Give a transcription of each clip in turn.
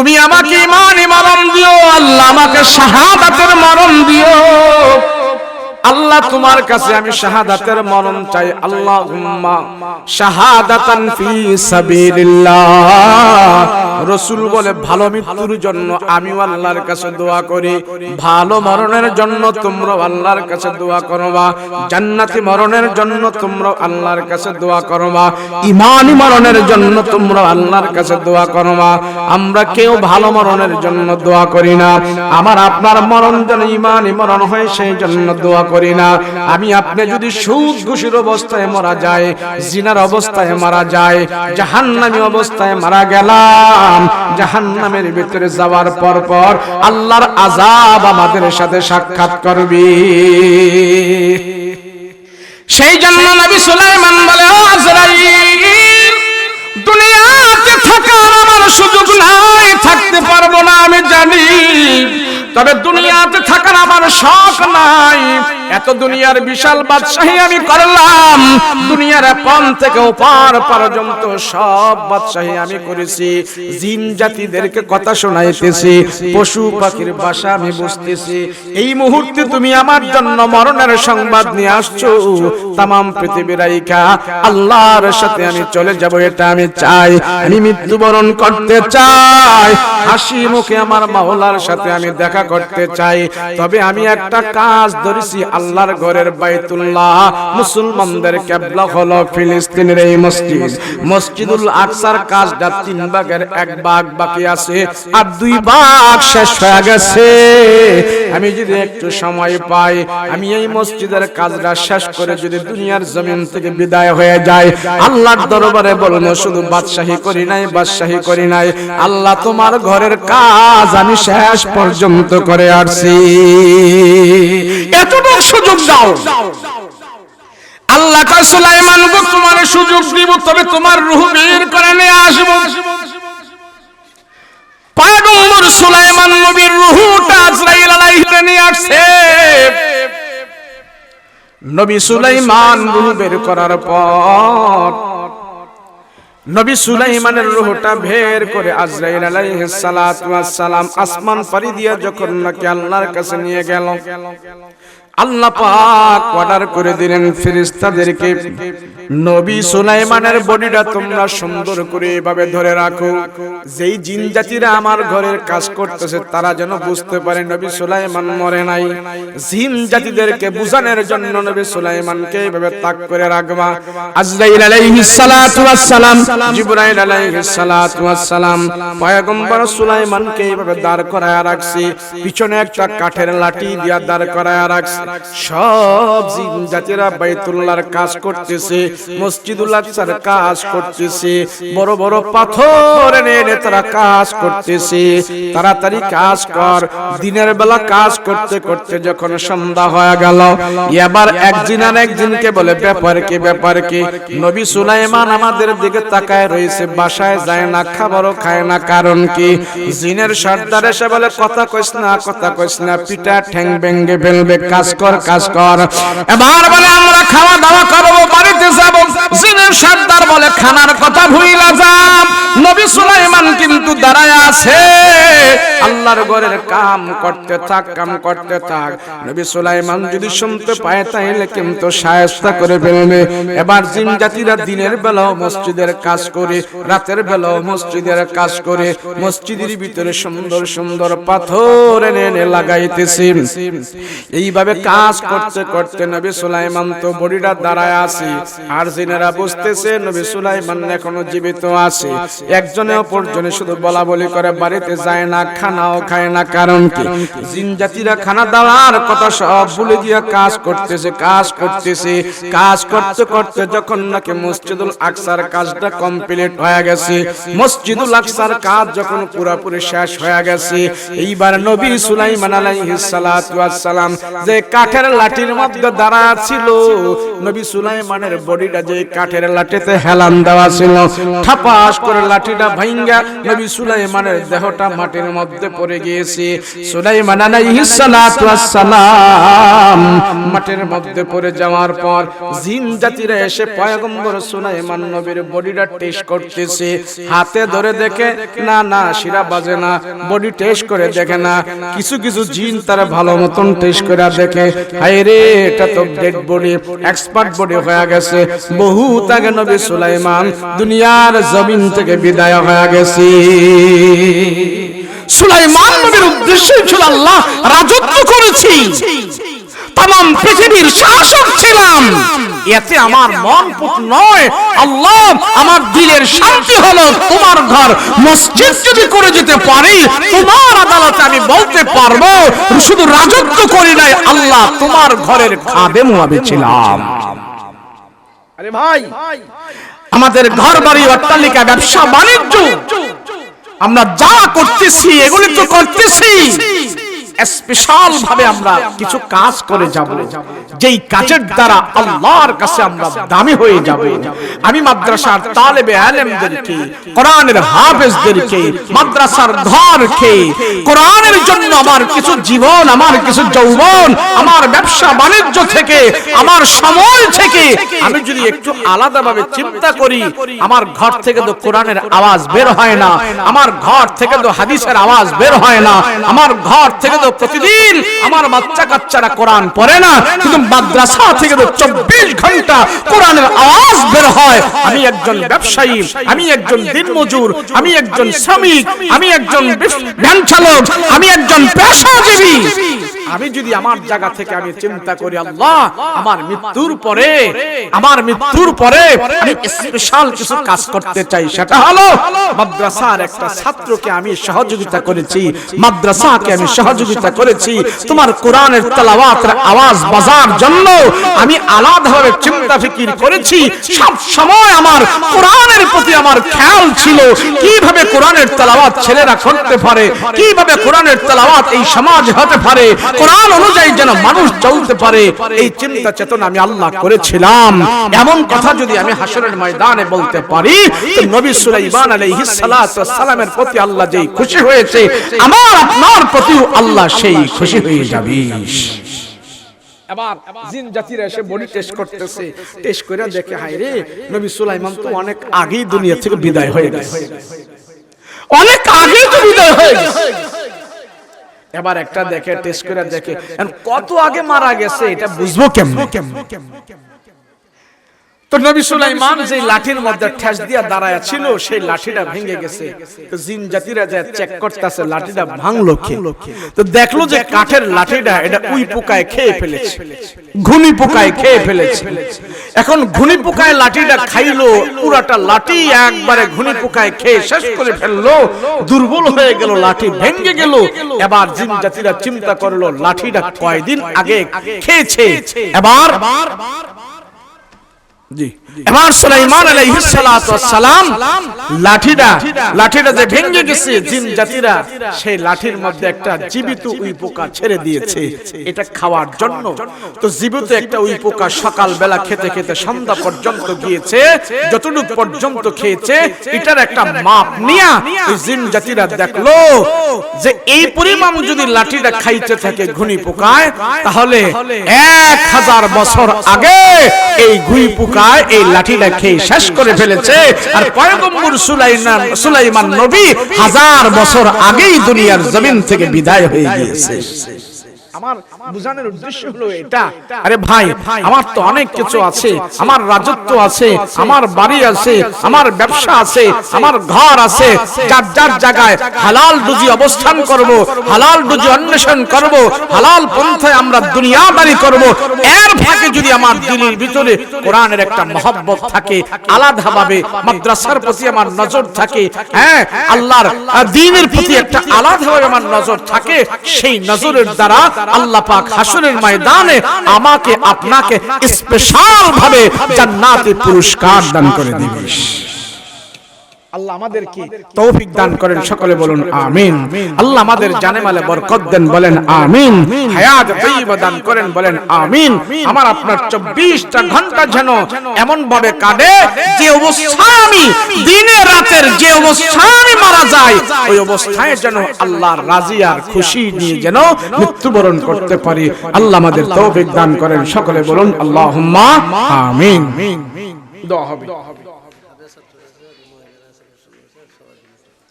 তুমি আমাকে ইমানি মরণ দিও আল্লাহ আমাকে শাহাদাতের মরণ দিও। আল্লাহ তোমার কাছে আমি শাহাদাতের মরণ চাই আল্লাহ শাহাদাতান ফি সাবিলিল্লাহ। রসুল বলে ভালো মৃত্যুর জন্য আমিও আল্লাহর কাছে দোয়া করি। ভালো মরণের জন্য তোমরা আল্লাহর কাছে দোয়া করবা। জান্নাতি মরণের জন্য তোমরা আল্লাহর কাছে দোয়া করবা। ইমানি মরণের জন্য তোমরা আল্লাহর কাছে দোয়া করবা। আমরা কেউ ভালো মরণের জন্য দোয়া করি না। আমার আপনার মরণ যেন ইমানি মরণ হয় সেই জন্য দোয়া করি না। আমি আপনি যদি সুদ ঘুষির অবস্থায় মারা যায় জিনার অবস্থায় মারা যায় জাহান্নামী অবস্থায় মারা গেলাম। জাহান্নামের ভিতরে যাওয়ার পর পর আল্লাহর আজাব আমাদের সাথে সাক্ষাৎ করবি। সেই জন্য নবী সুলাইমান বলে আজরাইল জানি তবে দুনিয়াতে থাকার আমার শখ নাই। এত দুনিয়ার বিশাল বাদশাহী আমি করলাম। দুনিয়ার পন থেকে ওপার পর্যন্ত সব বাদশাহী আমি করেছি। জিন জাতিদেরকে কথা শোনাইতেছি, পশু পাখির ভাষা আমি বুঝতেছি। এই মুহূর্তে তুমি আমার জন্য মরণের সংবাদ নিয়ে আসছো। তামাম পৃথিবীর আইকা, আল্লাহর সাথে আমি চলে যাব, এটা আমি চাই। আমি মৃত্যুবরণ করতে চাই। হাসি মুখে আমার মাওলার সাথে আমি দেখা করতে চাই। তবে আমি একটা কাজ ধরেছি আল্লাহর ঘরের বাইতুল্লাহ মুসলমানদের কেবলা হলো ফিলিস্তিনের এই মসজিদ। মসজিদুল আকসার কাজটা তিন ভাগের এক ভাগ বাকি আছে আর দুই ভাগ শেষ হয়ে গেছে। আমি যদি একটু সময় পাই, আমি এই মসজিদের কাজটা শেষ করে যদি দুনিয়ার জমিন থেকে বিদায় হয়ে যায় আল্লাহর দরবারে বলব, শুধু বাদশাহী করি নাই, বাদশাহী করি নাই। আল্লাহ তোমার ঘরের কাজ আমি শেষ পর্যন্ত করে আসছি। এতটুকু সুযোগ দাও। আল্লাহ কয়, সুলাইমান গো, তোমার সুযোগ দিব, তবে তোমার রূহ বের করে নিয়ে আসব। পয়গম্বর সুলাইমান নবীর রূহটা আজরাইল আলাইহিস নিয়ে আসছে। নবী সুলাইমান রূহ বের করার পর নবী সুলাইমানের রূহটা বের করে আজরাইল আলাইহিস সালাতু ওয়াস সালাম আসমান পাড়ি দিয়ে যখন নাকি আল্লাহর কাছে নিয়ে গেল আল্লাহ পাক অর্ডার করে দিলেন ফেরেশতাদেরকে, নবী সুলাইমানের বডিটা তোমরা সুন্দর করে এভাবে ধরে রাখো। যেই জিন জাতিরা আমার ঘরের কাজ করতেছে, তারা যেন বুঝতে পারে নবী সুলাইমান মরে নাই। জিন জাতিদেরকে বুঝানোর জন্য নবী সুলাইমানকে এভাবে তাক করে রাখবা। আজরাইল আলাইহিস সালাতু ওয়াস সালাম জিবরাইল আলাইহিস সালাতু ওয়াস সালাম পয়গম্বর সুলাইমানকে এইভাবে দাঁড় করায় রাখছি, পিছনে একটা কাঠের লাঠি দিয়া দাঁড় করায় রাখছি। সব জাতিরা বাইতুল্লাহর কাজ করতেছে, মসজিদুল আকসার কাজ করতেছে, বড় বড় পাথর এনে এনে তারা কাজ করতেছে। তাড়াতাড়ি কাজ কর, দিনের বেলা কাজ করতে করতে যখন সন্ধ্যা হয়ে গেল, এবার একদিন আর একদিনকে বলে, ব্যাপার কি ব্যাপার কি? নবী সুলাইমান আমাদের দিকে তাকায় রয়েছে, বাসায় যায় না, খাবারও খায় না, কারণ কি? জিনের সর্দার এসে বলে, কথা কইস না, কথা কইস না পিটা ঠ্যাং ভেঙ্গে ফেলবে, কাজ কর, কাজ কর। এবার বলে আমরা খাওয়া দাওয়া করব, বাড়িতে যাব। জিনের সর্দার বলে, খানার কথা ভুইলা যাম। নবী সুলাইমান কিন্তু দাঁড়ায় আছে। আল্লাহর ঘরের কাম করতে থাক, কাম করতে থাক। নবী সুলাইমান যদি শুনতে পায়, তাইলে কিন্তু সায়স্তা করে ফেলবে। এবার জিন জাতিরা দিনের বেলাও মসজিদের কাজ করে, রাতের বেলাও মসজিদের কাজ করে। মসজিদের ভিতরে সুন্দর সুন্দর পাথর এনে এনে লাগাইতেছে। এইভাবে কাজ করতে করতে নবী সুলাইমান তো বডিটা দাঁড়ায় আছে। আর জিনেরা বুঝতেছে, নবী সুলাইমান এখনও জীবিত আছে। একজনে অপরজনে শুধু বলা বলি করে, বাড়িতে যায় না, খানাও খায় না, কারণ কি? জিন জাতিরা খানা দেওয়ার কথা সব ভুলে গিয়া কাজ করতেছে কাজ করতেছে। কাজ করতে করতে যখন নাকি মসজিদুল আকসার কাজটা কমপ্লিট হয়ে গেছে, মসজিদুল আকসার কাজ যখন পুরোপুরি শেষ হয়ে গেছে, এইবার নবী সুলাইমান আলাইহিস সালাতু ওয়াস সালাম যে কাঠের লাঠির মধ্যে দাঁড়া ছিল, নবী সুলাইমানের বডিটা যে কাঠের লাঠিতে হেলান দেওয়া ছিল, ঠাপাস করে লাঠিটা ভাঙ্গা নবী সুলাইমানের দেহটা মাটির মধ্যে পড়ে গিয়েছে। সুলাইমান সালাম মাটির মধ্যে পড়ে যাওয়ার পর জিন জাতিরা এসে পয়গম্বর সুলাইমান নবীর বডিটা টেস্ট করতেছে। হাতে ধরে দেখে, না না, শিরা বাজে না। বডি টেস্ট করে দেখে না। কিছু কিছু জিন তারা ভালো মতন টেস্ট করে দেখে। হায় রে, এটা তো ডেড বডি, এক্সপার্ট বডি হয়ে গেছে। বহুত আগে নবী সুলাইমান দুনিয়ার জমিন থেকে বিদায় হয়ে গেছে। সুলাইমান নবীর উদ্দেশ্যই ছিল আল্লাহ রাজত্ব করেছি। তাম পৃথিবীর শাসক ছিলাম। এতে আমার মন নয়। আল্লাহ আমার দিলের শান্তি হলো তোমার ঘর। মসজিদ যদি করে যেতে পারি তোমার আদালতে আমি বলতে পারব শুধু রাজত্ব করি নাই আল্লাহ তোমার ঘরের খাদেম আমি ছিলাম। আরে ভাই আমাদের ঘর বাড়ি অট্টালিকা ব্যবসা বাণিজ্য। আমরা যা করতেছি এগুলি তো করতেছি। স্পেশাল ভাবে আমরা কিছু কাজ করে যাব। যেই কাজের দ্বারা আল্লাহর কাছে আমরা দামি হয়ে যাব। আমি মাদ্রাসার তালেবে আলেমদেরকে কোরআনের হাফেজদেরকে মাদ্রাসার ঘরকে কোরআনের জন্য আমার কিছু জীবন আমার কিছু যৌবন আমার ব্যবসা বাণিজ্য থেকে আমার সময় থেকে আমি যদি একটু আলাদাভাবে চিন্তা করি আমার ঘর থেকে তো কোরআনের আওয়াজ বের হয় না আমার ঘর থেকে তো হাদিসের আওয়াজ বের হয় না আমার ঘর থেকে তো প্রতিদিন আমার বাচ্চা কাচ্চারা কোরআন পড়ে না, কিন্তু মাদ্রাসা থেকে তো চব্বিশ ঘণ্টা কোরআনের আওয়াজ বের হয়। আমি একজন ব্যবসায়ী, আমি একজন দিনমজুর, আমি একজন শ্রমিক, আমি একজন ভ্যান চালক আমি একজন পেশাজীবী। আমি যদি আমার জায়গা থেকে আমি চিন্তা করি আল্লাহ আমার মৃত্যুর পরে আমার মৃত্যুর পরে আমি স্পেশাল কিছু কাজ করতে চাই সেটা হলো মাদ্রাসার একটা ছাত্রকে আমি সহযোগিতা করেছি। মাদ্রাসাকে আমি সহযোগিতা করেছি। তোমার কোরআনের তেলাওয়াতের আওয়াজ বাজার জন্য আমি আলাদাভাবে চিন্তা ফিকির করেছি। সব সময় আমার কোরআনের প্রতি আমার খেয়াল ছিল। কীভাবে কোরআনের তেলাওয়াত ছেলেরা করতে পারে? কীভাবে কোরআনের তেলাওয়াত এই সমাজ হতে পারে কোরআন অনুযায়ী যেন মানুষ চলতে পারে, এই চিন্তা চেতনা আমি আল্লাহ করেছিলাম। এমন কথা যদি আমি হাসরের ময়দানে বলতে পারি নবী সুলাইমান আলাইহিস সালামের প্রতি আল্লাহ যেই খুশি হয়েছে, আমার, আপনার প্রতিও আল্লাহ সেই খুশি হয়ে যাবে। এবার অনেক আগেই তো বিদায় হয়ে গেছে। এবার একটা দেখে টেস্ট করে দেখে। কত আগে মারা গেছে এটা বুঝব কেমনে? তো নবী সুলাইমান যে লাঠির মধ্যে ঠেস দিয়া দাঁড়ায় ছিল সেই লাঠিটা ভেঙে গেছে। তো জিন জাতিরা যে চেক করতেছে লাঠিটা ভাঙলো কে? তো দেখল যে কাঠের লাঠিটা এটা উই পোকায় খেয়ে ফেলেছে। ঘুনি পোকায় খেয়ে ফেলেছে। এখন ঘুনি পোকায় লাঠিটা খাইলো পুরাটা লাঠি একবারে ঘুনি পোকায় খেয়ে শেষ করে ফেলল দুর্বল হয়ে গেল লাঠি ভেঙে গেল। এবার জিন জাতিরা চিন্তা করল লাঠিটা কয়দিন আগে খেয়েছে? এবার এবার পর্যন্ত যতটুকু পর্যন্ত খেয়েছে, এটার একটা মাপ নিয়া জিন জাতিরা দেখল যে এই পরিমাণ যদি লাঠিটা খাইতে থাকে ঘুনি পোকায়, তাহলে এক হাজার বছর আগে এই ঘুই পোকায় এই লাঠিটা খেয়ে শেষ করে ফেলেছে। আর পয়গম্বর সুলাইমান সুলাইমান নবী হাজার বছর আগেই দুনিয়ার জমিন থেকে বিদায় হয়ে গিয়েছে। আমার বুঝানোর উদ্দেশ্য হলো এটা। আরে ভাই আমার তো অনেক কিছু আছে। আমার রাজত্ব আছে আমার বাড়ি আছে আমার ব্যবসা আছে আমার ঘর আছে যার যার জায়গায় হালাল রুজি অবস্থান করব হালাল রুজি অন্বেষণ করব হালাল পন্থায় আমরা দুনিয়াদারি করব। এর ফাঁকে যদি আমার দিলের ভিতরে কোরআনের একটা মহব্বত থাকে আলাদাভাবে মাদ্রাসার প্রতি আমার নজর থাকে হ্যাঁ আল্লাহর দ্বীনের প্রতি একটা আলাদাভাবে আমার নজর থাকে সেই নজরের দ্বারা আল্লাহ পাক হাসরের ময়দানে আমাকে আপনাকে স্পেশাল ভাবে জান্নাতে পুরস্কার দান করে দিবেন আল্লাহ আমাদেরকে তৌফিক দান করেন সকলে বলুন আমিন। আল্লাহ আমাদের জানে মালে বরকত দেন বলেন আমিন। হায়াত তৈবা দান করেন বলেন আমিন। আমার আপনার চব্বিশটা ঘণ্টা যেন এমন ভাবে কাটে যে অবস্থায় আমি দিনে রাতের যে অবস্থায় আমি মারা যাই ওই অবস্থায় যেন আল্লাহর রাজি আর খুশি নিয়ে যেন মৃত্যুবরণ করতে পারি। আল্লাহ আমাদের তৌফিক দান করেন সকলে বলুন আল্লাহুম্মা আমিন। দোয়া হবে।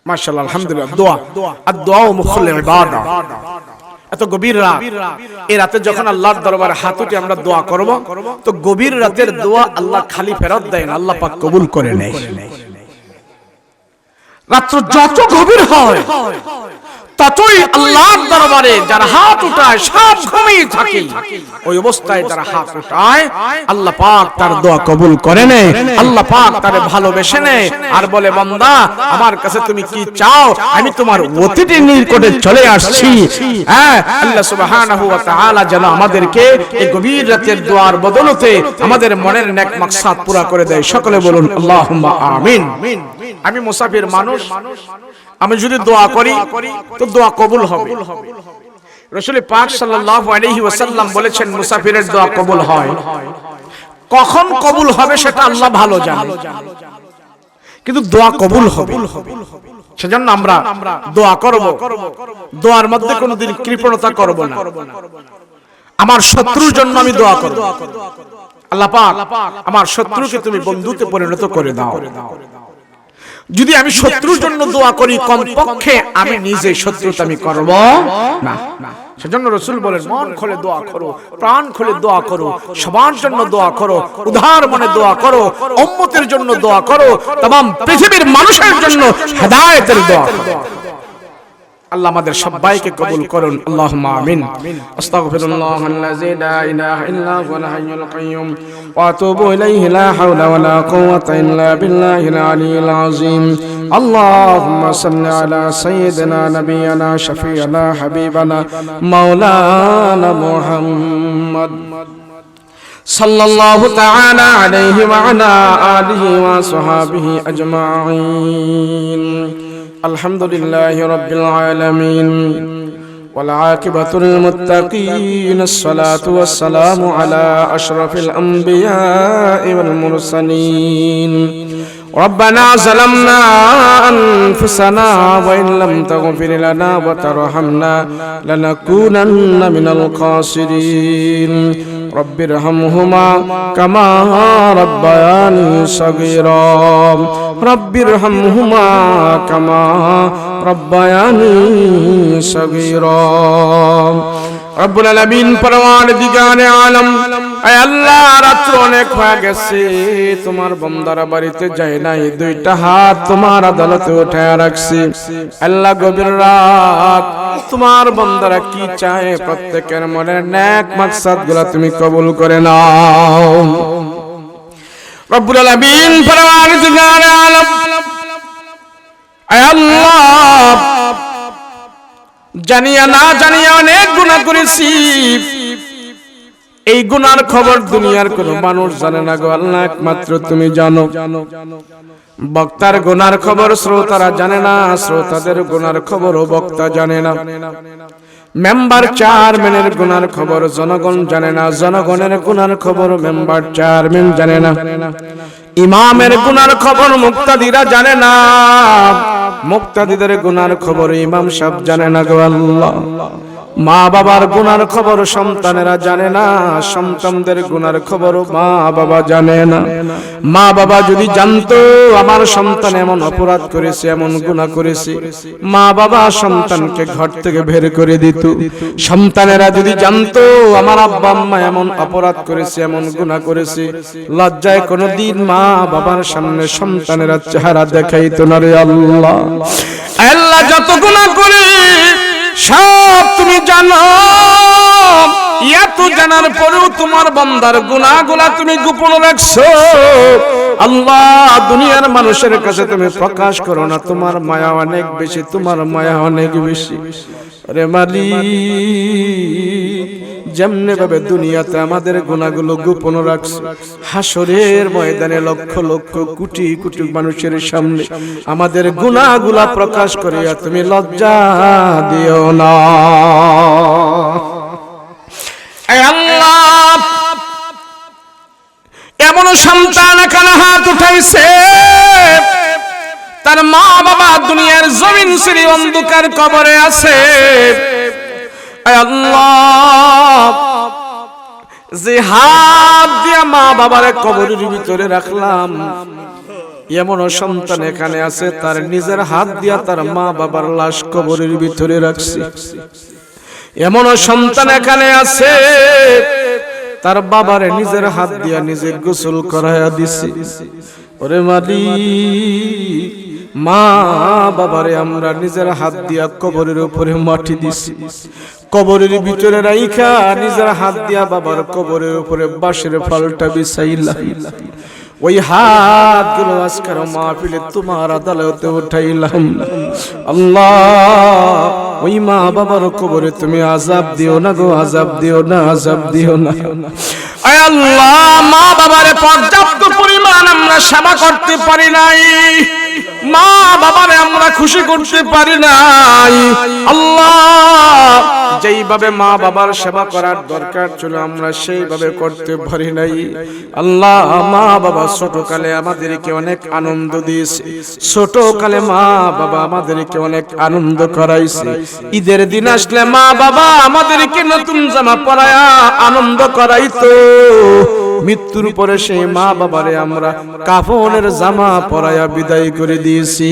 মাশাআল্লাহ আলহামদুলিল্লাহ দোয়া। আর দোয়া মুখল ইবাদা। এত গভীর রাত। এই রাতে যখন আল্লাহর দরবারে হাত উঠে আমরা দোয়া করব তো গভীর রাতের দোয়া আল্লাহ খালি ফেরত দেয় না আল্লাহ পাক কবুল করে নেয়। রাত্র যত গভীর হয়। ততই আল্লাহর দরবারে যারা হাত উঠায় সব ঘুমিয়ে থাকে। ওই অবস্থায় যারা হাত উঠায় আল্লাহ পাক তার দোয়া কবুল করে নেয় আল্লাহ পাক তারে ভালোবেসে নেয়। আর বলে বান্দা আমার কাছে তুমি কি চাও? আমি তোমার অতিথি নিকটে চলে আসছি। হ্যাঁ আল্লাহ সুবহানাহু ওয়া তাআলা যেন আমাদেরকে এই গভীর রাতের দোয়ার বদলতে আমাদের মনের নেক মাকসাদ পুরা করে দেয়। সকলে বলুন আল্লাহুম্মা আমিন। আমি মুসাফির মানুষ। আমি যদি দোয়া করি তো দোয়া কবুল হবে। রসুল পাক সাল্লাল্লাহু আলাইহি ওয়াসাল্লাম বলেছেন মুসাফিরের দোয়া কবুল হয়। কখন কবুল হবে সেটা আল্লাহ ভালো জানে। কিন্তু দোয়া কবুল হবে। সেজন্য আমরা দোয়া করব। দোয়ার মধ্যে কোনোদিন কৃপণতা করব না। আমার শত্রুর জন্য আমি দোয়া করব। আল্লাহ পাক আমার শত্রুকে তুমি বন্ধুতে পরিণত করে দাও। যদি আমি শত্রুর জন্য দোয়া করি কমপক্ষে আমি নিজে শত্রুতা আমি করব। না সেজন্য রসুল বলেন মন খোলে দোয়া করো প্রাণ খোলে দোয়া করো সবার জন্য দোয়া করো উদার মনে দোয়া করো অম্মতের জন্য দোয়া করো তমাম পৃথিবীর মানুষের জন্য হেদায়তের দোয়া করো। আল্লাহ আমাদের সবাইকে কবুল করুন আল্লাহুম্মা আমিন আস্তাগফিরুল্লাহ আল্লাযী লা ইলাহা ইল্লা হুয়াল হাইয়ুল কাইয়্যুম ওয়া আতুবু ইলাইহি লা হাওলা ওয়া লা কুওয়াতা ইল্লা বিল্লাহিল আলিয়্যিল আযীম আল্লাহুম্মা সাল্লি আলা সাইয়্যিদিনা নাবিয়িনা শাফি'না হাবিবানা মাওলানা মুহাম্মদ صلى الله تعالى عليه وعلى آله وصحابه أجمعين الحمد لله رب العالمين والعاقبة للمتقين الصلاة والسلام على أشرف الأنبياء والمرسلين ربنا ظلمنا أنفسنا وإن لم تغفر لنا وترحمنا لنكونن من الخاسرين رب ارحمهما كما ربياني صغيرا رب ارحمهما كما ربياني صغيرا رب العالمين پروان دیگان عالم আল্লাহ অনেক হয়ে গেছে। তোমার বাড়িতে যায় নাই, দুইটা হাত তোমার রাখছি। আল্লাহ তোমার কি প্রত্যেকের ন্যাক মাকসাদগুলা তুমি কবুল করে নাও। আল্লাহ। জানিয়া না জানিয়া অনেক গুণা করেছি। এই গুনার খবর দুনিয়ার কোন মানুষ জানে না গো, আল্লাহ একমাত্র তুমি জানো। বক্তার গুনার খবর শ্রোতারা জানে না, শ্রোতাদের গুনার খবর ও বক্তা জানে না। মেম্বার চেয়ারম্যানের গুনার খবর জনগণ জানে না, জনগণের গুনার খবর মেম্বার চেয়ারম্যান জানে না। ইমামের গুনার খবর মুক্তাদিরা জানে না, মুক্তাদিদের গুনার খবর ইমাম সাহেব জানে না গো, আল্লাহ। মা বাবার গুনার খবর সন্তানেরা জানে না, সন্তানদের গুনার খবর মা বাবা জানে না। মা বাবা যদি জানতো, আমার সন্তান এমন অপরাধ করেছে, এমন গুনাহ করেছে মা বাবা সন্তানকে ঘর থেকে বের করে দিত। সন্তানেরা যদি জানতো, আমার আব্বা আম্মা এমন অপরাধ করেছে, এমন গুনাহ করেছে, লজ্জায় কোনোদিন মা বাবার সামনে সন্তানেরা চেহারা দেখাইতো না রে আল্লাহ। আল্লাহ যত গুনাহ করে সব তুমি জানো। এত জানার পরেও তোমার বন্দার গুণাগুলা তুমি গোপন রাখছো। আল্লাহ, দুনিয়ার মানুষের কাছে তুমি প্রকাশ করো না, তোমার মায়া অনেক বেশি, তোমার মায়া অনেক বেশি। রে মালি যেমনি ভাবে দুনিয়াতে আমাদের গুণাগুলো গোপন রাখছো। হাসরের ময়দানে লক্ষ লক্ষ কোটি কোটি মানুষের সামনে আমাদের গুণাগুলা প্রকাশ করিয়া তুমি লজ্জা দিও না। এমন সন্তান এখানে হাত উঠাইছে। তার মা বাবা দুনিয়ার জমিন শ্রী অন্ধকার কবরে আছে। আল্লাহ। যে হাত দিয়া মা বাবার কবরের ভিতরে রাখলাম। এমন সন্তান এখানে আছে, তার নিজের হাত দিয়া তার মা বাবার লাশ কবরের ভিতরে রাখছে। এমন সন্তান এখানে আছে, তার বাবারে নিজের হাত দিয়া নিজে গোসল করাইয়া দিছে। ওরে মালি মা বাবারে, আমরা নিজের হাত দিয়া কবরের উপরে মাটি দিছি। কবরের ভিতরে রাইখা নিজের হাত দিয়া বাবার কবরের উপরে বাঁশের ফালটা বিছাইলা। ওই হাতগুলো আজকের মাহফিলে তোমার আদালতে উঠাইলাম। আল্লাহ, ওই মা বাবার কবরে তুমি আজাব দিও না গো, আজাব দিও না, আজাব দিও না। আল্লাহ, মা বাবারে পর্যাপ্ত পরিমাণ আমরা সেবা করতে পারি নাই। মা বাবারে আমরা খুশি করতে পারি নাই। আল্লাহ, যেইভাবে মা বাবার সেবা করার দরকার ছিল, আমরা সেইভাবে করতে পারি নাই। আল্লাহ, মা বাবা ছোটকালে আমাদেরকে অনেক আনন্দ দিয়েছে। ছোটকালে মা বাবা আমাদেরকে অনেক আনন্দ করাইছে। ঈদের দিন আসলে মা বাবা আমাদেরকে নতুন জামা পরায়া আনন্দ করাইতো। মৃত্যুর পরে সেই মা বাবারে আমরা কাফনের জামা পরায়া বিদায় করে দিয়েছি।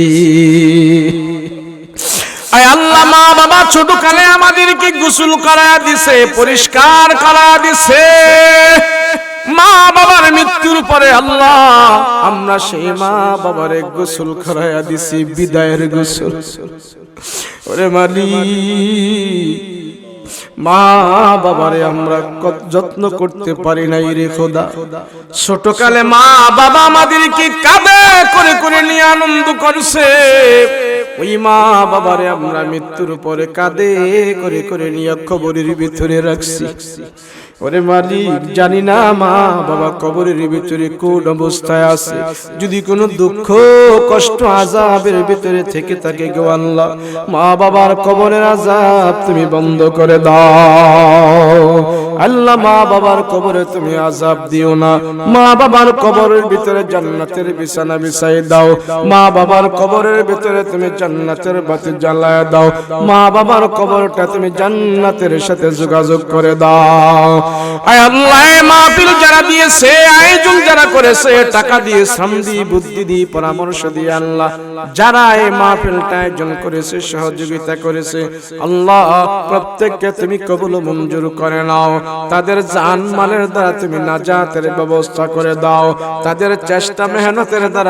আল্লাহ, মা বাবা ছোট কালে আমাদেরকে গোসল করায়া দিছে, পরিষ্কার করায়া দিছে। মা বাবার মৃত্যুর পরে আল্লাহ, আমরা সেই মা বাবারে গোসল করায়া দিছি, বিদায়ের গোসল। ওরে মালি মা বাবারে আমরা যত্ন করতে পারি রে মা বাবা করে করে নিয়ে আনন্দ করছে। ওই মা বাবারে আমরা মৃত্যুর পরে কাঁদে, করে করে নিয়ে খবরের ভিতরে রাখছি। ওরে মালিক, জানি না মা, বাবা কবরের ভিতরে কোন অবস্থায় আছে। যদি কোনো দুঃখ, কষ্ট আজাবের ভিতরে থেকে থাকে গো আল্লাহ, মা বাবার কবরের আজাব তুমি বন্ধ করে দাও। আল্লাহ মা বাবার কবরে তুমি আজাব দিও না। মা বাবার কবরের ভিতরে জান্নাতের বিছানা বিছাই দাও। মা বাবার কবরের ভিতরে তুমি জান্নাতের বাতি জ্বালায় দাও। মা বাবার কবরটা তুমি জান্নাতের সাথে যোগাযোগ করে দাও। আয় আল্লাহ মাহফিল যারা দিয়েছে আয়োজন যারা করেছে, টাকা দিয়ে, শ্রম দিয়ে, বুদ্ধি দিয়ে, পরামর্শ দিয়ে আল্লাহ, যারা এই মাহফিলটা আয়োজন করেছে, সহযোগিতা করেছে, আল্লাহ প্রত্যেককে তুমি কবুল মঞ্জুর করে নাও। তাদের জান মালের দ্বারা তুমি নাজাতের ব্যবস্থা করে দাও। তাদের চেষ্টা মেহনতের দ্বারা